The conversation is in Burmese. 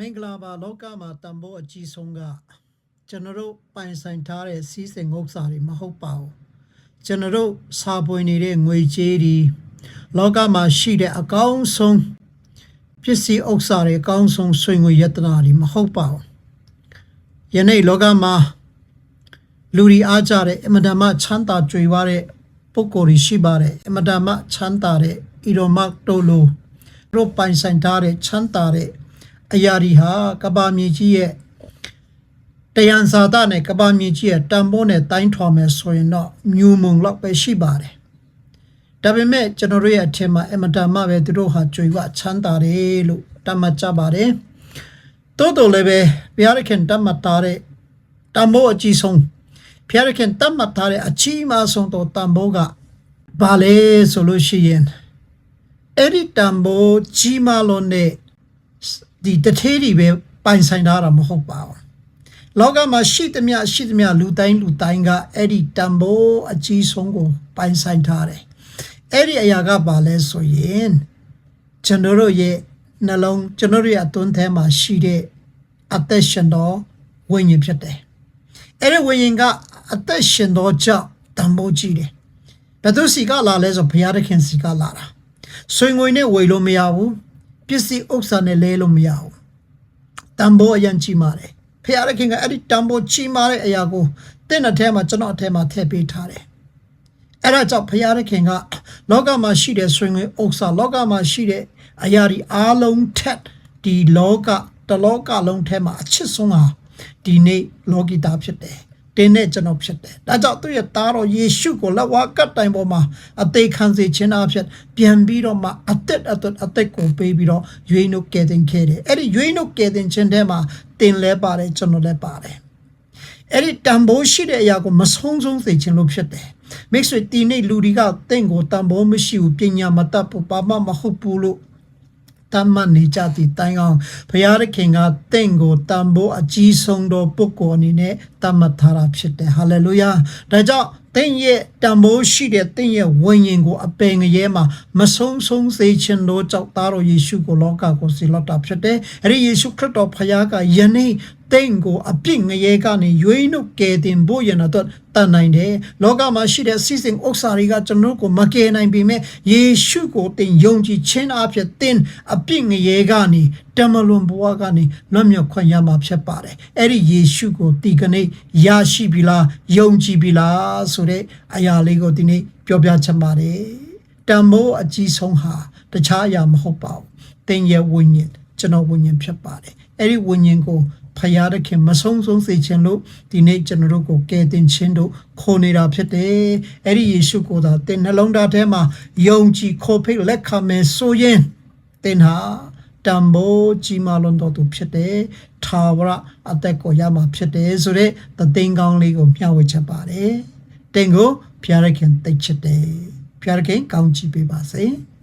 မင်္ဂလာပါလောကမှာတန်ဖိုးအကြီးဆုံးကကျွန်တော်တို့ပိုင်ဆိုင်ထားတဲ့စီးစိမ်ဥစ္စာတွေမဟုတ်ပါဘူးကျွန်တော်တို့စာပွင့်နေတဲ့ငွေကြေးတွေလောကမှာရှိတဲ့အကောင်းဆုံးပစ္စည်းဥစ္စာတွေအကောင်းဆုံးဆွေငွေယတနာတွေမဟုတ်ပါဘူးယနေ့လောကမှာလူတွေအားကြတဲ့အမတမချမ်းသာကြွေဝတဲ့ပုဂ္ဂိုလ်တွေရှိပါတယ်အမတမချမ်းသာတဲ့ဣရောမတ်တိုလိုတို့ပိုင်ဆိုင်ထားတဲ့ချမ်းသာတဲ့ အရာဒီဟာကဘာမြေကြီးရဲ့တယံဇာတာနဲ့ကဘာမြေကြီးရဲ့တန်ဖိုးနဲ့တိုင်းထွာမယ်ဆိုရင်တော့မြူမုံလောက်ပဲရှိပါတယ်ဒါပေမဲ့ကျွန်တော်တို့ရဲ့အထင်မှာအမတမပဲသူတို့ဟာကြွေဝချမ်းသာတယ်လို့တတ်မှတ်ကြပါတယ်တိုးတော်လည်းပဲဘုရားခင်တတ်မှတ်ထားတဲ့တန်ဖိုးအကြီးဆုံးဘုရားခင်တတ်မှတ်ထားတဲ့အကြီးအမားဆုံးသောတန်ဖိုးကဘာလဲဆိုလို့ရှိရင်အဲ့ဒီတန်ဖိုးကြီးမားလို့နဲ့ ဒီတထေးတွေပဲပိုင်ဆိုင်ထားတာမဟုတ်ပါဘူးလောကမှာရှိသမျှရှိသမျှလူတိုင်းလူတိုင်းကအဲ့ဒီတန်ဖိုးအကြီးဆုံးကို ပိုင်ဆိုင်ထားတယ်အဲ့ဒီအရာကဘာလဲဆိုရင်ကျွန်တော်တို့ရဲ့နှလုံးကျွန်တော်တို့ရဲ့အတွင်းထဲမှာရှိတဲ့အသက်ရှင်တော်ဝိညာဉ်ဖြစ်တယ်အဲ့ဒီဝိညာဉ်ကအသက်ရှင်တော်ကြောင့်တန်ဖိုးကြီးတယ်ဘယ်သူစီကလာလဲဆိုဘုရားသခင်စီကလာတာဆွေငွေနဲ့ဝေလို့မရဘူး ပစ္စည်းဥစ္စာနဲ့လဲလို့မရဘူးတန်ဖိုးအရင်ကြီးမာတယ်ဖခင်ရခင်ကအဲ့ဒီတန်ဖိုးကြီးမာတဲ့အရာကိုတင့်တဲ့ထဲမှာကျွန်တော်အထဲမှာထည့်ပေးထားတယ်အဲ့ဒါကြောင့်ဖခင်ရခင်ကလောကမှာရှိတဲ့ဆွေငွေဥစ္စာလောကမှာရှိတဲ့အရာဒီအားလုံးထက်ဒီလောကတလောကလုံးထဲမှာအချစ်ဆုံးဟာဒီနေ့လောကီတာဖြစ်တယ် တင်းနဲ့ကျွန်တော်ဖြစ်တယ်။ဒါကြောင့်သူ့ရဲ့သားတော်ယေရှုကိုလက်ဝါးကပ်တိုင်ပေါ်မှာအသေးခံစေခြင်းအဖြစ်ပြန်ပြီးတော့မှအသက်အသက်အသက်ကိုပေးပြီးတော့ရွေးနှုတ်ကယ်တင်ခဲ့တယ်။အဲ့ဒီရွေးနှုတ်ကယ်တင်ခြင်းထဲမှာတင်လဲပါတယ်ကျွန်တော်လည်းပါတယ်။အဲ့ဒီတန်ဖိုးရှိတဲ့အရာကိုမဆုံးဆုံးစေခြင်းလို့ဖြစ်တယ်။မိတ်ဆွေဒီနေ့လူတွေကတင့်ကိုတန်ဖိုးမရှိဘူးပညာမတတ်ဘူးဘာမှမဟုတ်ဘူးလို့ တမန်နေကြသည့်တိုင်အောင်ဘုရားသခင်ကတင့်ကိုတန်ဖိုးအကြီးဆုံးသောပုဂ္ဂိုလ်အနေနဲ့တတ်မှတ်ထားတာဖြစ်တယ်ဟာလေလုယာဒါကြောင့်တင့်ရဲ့ တန်ဖိုးရှိတဲ့တင့်ရဲ့ဝိညာဉ်ကိုအပင်ငရဲမှာမဆုံးဆုံးစေခြင်းတို့ကြောင့်သားတော်ယေရှုကိုလောကကိုစီလော့တာဖြစ်တယ်အဲ့ဒီယေရှုခရစ်တော်ဖခင်ကယနေ့တင့်ကိုအပြစ်ငရဲကနေရွေးနှုတ်ကယ်တင်ဖို့ရန်တော့တန်နိုင်တယ်လောကမှာရှိတဲ့စီစဉ်ဥစ္စာတွေကကျွန်တော်တို့ကိုမကယ်နိုင်ပေမဲ့ယေရှုကိုတင်ယုံကြည်ခြင်းအဖြစ်တင်အပြစ်ငရဲကနေတမလွန်ဘဝကနေလွတ်မြောက်ခွင့်ရမှာဖြစ်ပါတယ်အဲ့ဒီယေရှုကိုဒီကနေ့ရရှိပြီလားယုံကြည်ပြီလားဆိုတဲ့အရာလေးကိုဒီနေ့ပြောပြချင်ပါတယ်တန်မိုးအကြီးဆုံးဟာတခြားအရာမဟုတ်ပါဘူးတင်ရဲ့ဝိညာဉ်ကျွန်တော်ဝိညာဉ်ဖြစ်ပါတယ်အဲ့ဒီဝိညာဉ်ကိုဖယားသခင်မဆုံးဆုံးစေခြင်းလို့ဒီနေ့ကျွန်တော်တို့ကိုကယ်တင်ခြင်းတို့ခေါ်နေတာဖြစ်တယ်။အဲ့ဒီယေရှုကိုသာတင်နှလုံးသားထဲမှာယုံကြည်ခေါ်ဖိတ်လက်ခံမယ်ဆိုရင်တင်ဟာတံမိုးကြီးမားလွန်တော်သူဖြစ်တယ်။ထာဝရအသက်ကိုရမှာဖြစ်တယ်ဆိုတဲ့သသိန်းကောင်းလေးကိုမျှဝေချပါတယ်။တင်ကို ဖျားရခင်သိချစ်တယ်။ဖျားရခင်ကောင်းချီးပေးပါစေ။